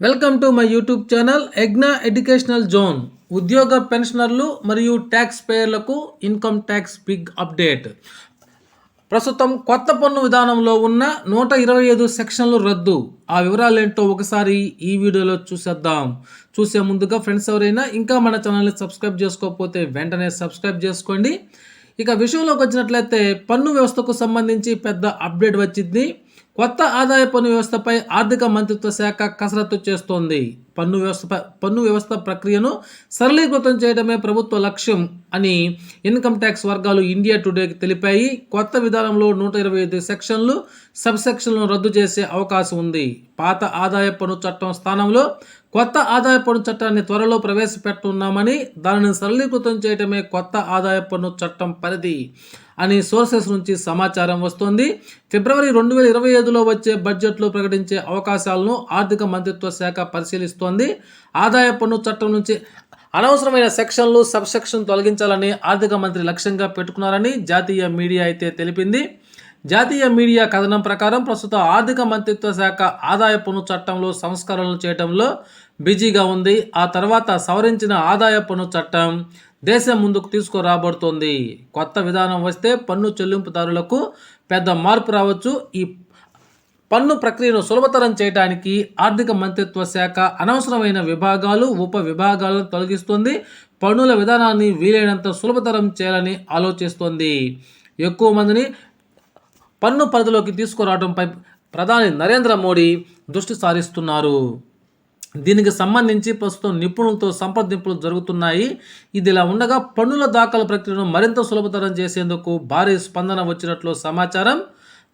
Welcome to my YouTube channel ఎగ్నా educational zone. ఉద్యోగ పెన్షనర్లు మరియు ట్యాక్స్ పేయర్లకు ఇన్కమ్ ట్యాక్స్ బిగ్ అప్డేట్ ప్రస్తుతం కొత్త పన్ను విధానంలో ఉన్న నూట ఇరవై ఐదు సెక్షన్లు రద్దు. ఆ వివరాలు ఏంటో ఒకసారి ఈ వీడియోలో చూసేద్దాం. చూసే ముందుగా ఫ్రెండ్స్ ఎవరైనా ఇంకా మన ఛానల్ని సబ్స్క్రైబ్ చేసుకోకపోతే వెంటనే సబ్స్క్రైబ్ చేసుకోండి. ఇక విషయంలోకి వచ్చినట్లయితే పన్ను వ్యవస్థకు సంబంధించి పెద్ద అప్డేట్ వచ్చింది. కొత్త ఆదాయ పన్ను వ్యవస్థపై ఆర్థిక మంత్రిత్వ శాఖ కసరత్తు చేస్తోంది. పన్ను వ్యవస్థ పన్ను వ్యవస్థ ప్రక్రియను సరళీకృతం చేయడమే ప్రభుత్వ లక్ష్యం అని ఇన్కమ్ ట్యాక్స్ వర్గాలు ఇండియా టుడేకి తెలిపాయి. కొత్త విధానంలో నూట ఇరవై ఐదు సెక్షన్లు సబ్ సెక్షన్లను రద్దు చేసే అవకాశం ఉంది. పాత ఆదాయ పన్ను చట్టం స్థానంలో కొత్త ఆదాయ పన్ను చట్టాన్ని త్వరలో ప్రవేశపెట్టున్నామని దానిని సరళీకృతం చేయడమే కొత్త ఆదాయ పన్ను చట్టం పరిధి అని సోర్సెస్ నుంచి సమాచారం వస్తోంది. ఫిబ్రవరి రెండు వేల ఇరవై ఐదులో వచ్చే బడ్జెట్లో ప్రకటించే అవకాశాలను ఆర్థిక మంత్రిత్వ శాఖ పరిశీలిస్తోంది. ఆదాయ పన్ను చట్టం నుంచి అనవసరమైన సెక్షన్లు సబ్ సెక్షన్ తొలగించాలని ఆర్థిక మంత్రి లక్ష్యంగా పెట్టుకున్నారని జాతీయ మీడియా అయితే తెలిపింది. జాతీయ మీడియా కథనం ప్రకారం ప్రస్తుత ఆర్థిక మంత్రిత్వ శాఖ ఆదాయ పన్ను చట్టంలో సంస్కరణలు చేయడంలో బిజీగా ఉంది. ఆ తర్వాత సవరించిన ఆదాయ పన్ను చట్టం దేశం ముందుకు తీసుకురాబడుతోంది. కొత్త విధానం వస్తే పన్ను చెల్లింపుదారులకు పెద్ద మార్పు రావచ్చు. ఈ పన్ను ప్రక్రియను సులభతరం చేయడానికి ఆర్థిక మంత్రిత్వ శాఖ అనవసరమైన విభాగాలు ఉప విభాగాలను తొలగిస్తుంది. పన్నుల విధానాన్ని వీలైనంత సులభతరం చేయాలని ఆలోచిస్తోంది. ఎక్కువ మందిని పన్ను పరిధిలోకి తీసుకురావడంపై ప్రధాని నరేంద్ర మోడీ దృష్టి సారిస్తున్నారు. దీనికి సంబంధించి ప్రస్తుతం నిపుణులతో సంప్రదింపులు జరుగుతున్నాయి. ఇది ఇలా ఉండగా పన్నుల దాఖలు ప్రక్రియను మరింత సులభతరం చేసేందుకు భారీ స్పందన వచ్చినట్లు సమాచారం.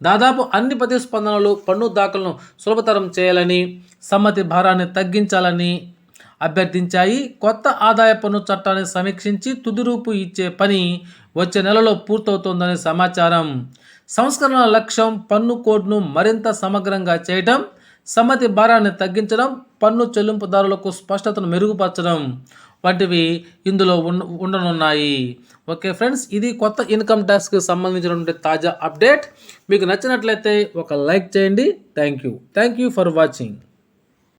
దాదాపు అన్ని ప్రతిస్పందనలు పన్ను దాఖలను సులభతరం చేయాలని సమ్మతి భారాన్ని తగ్గించాలని అభ్యర్థించాయి. కొత్త ఆదాయ పన్ను చట్టాన్ని సమీక్షించి తుదిరూపు ఇచ్చే పని వచ్చే నెలలో పూర్తవుతోందని సమాచారం. సంస్కరణల లక్ష్యం పన్ను కోడ్ను మరింత సమగ్రంగా చేయడం సమ్మతి భారాన్ని తగ్గించడం పన్ను చెల్లింపుదారులకు స్పష్టతను మెరుగుపరచడం. వంటివి ఇందులో ఉండ ఉండనున్నాయి. ఓకే ఫ్రెండ్స్ ఇది కొత్త ఇన్కమ్ ట్యాక్స్కి సంబంధించినటువంటి తాజా అప్డేట్. మీకు నచ్చినట్లయితే ఒక లైక్ చేయండి. Thank you thank you for watching.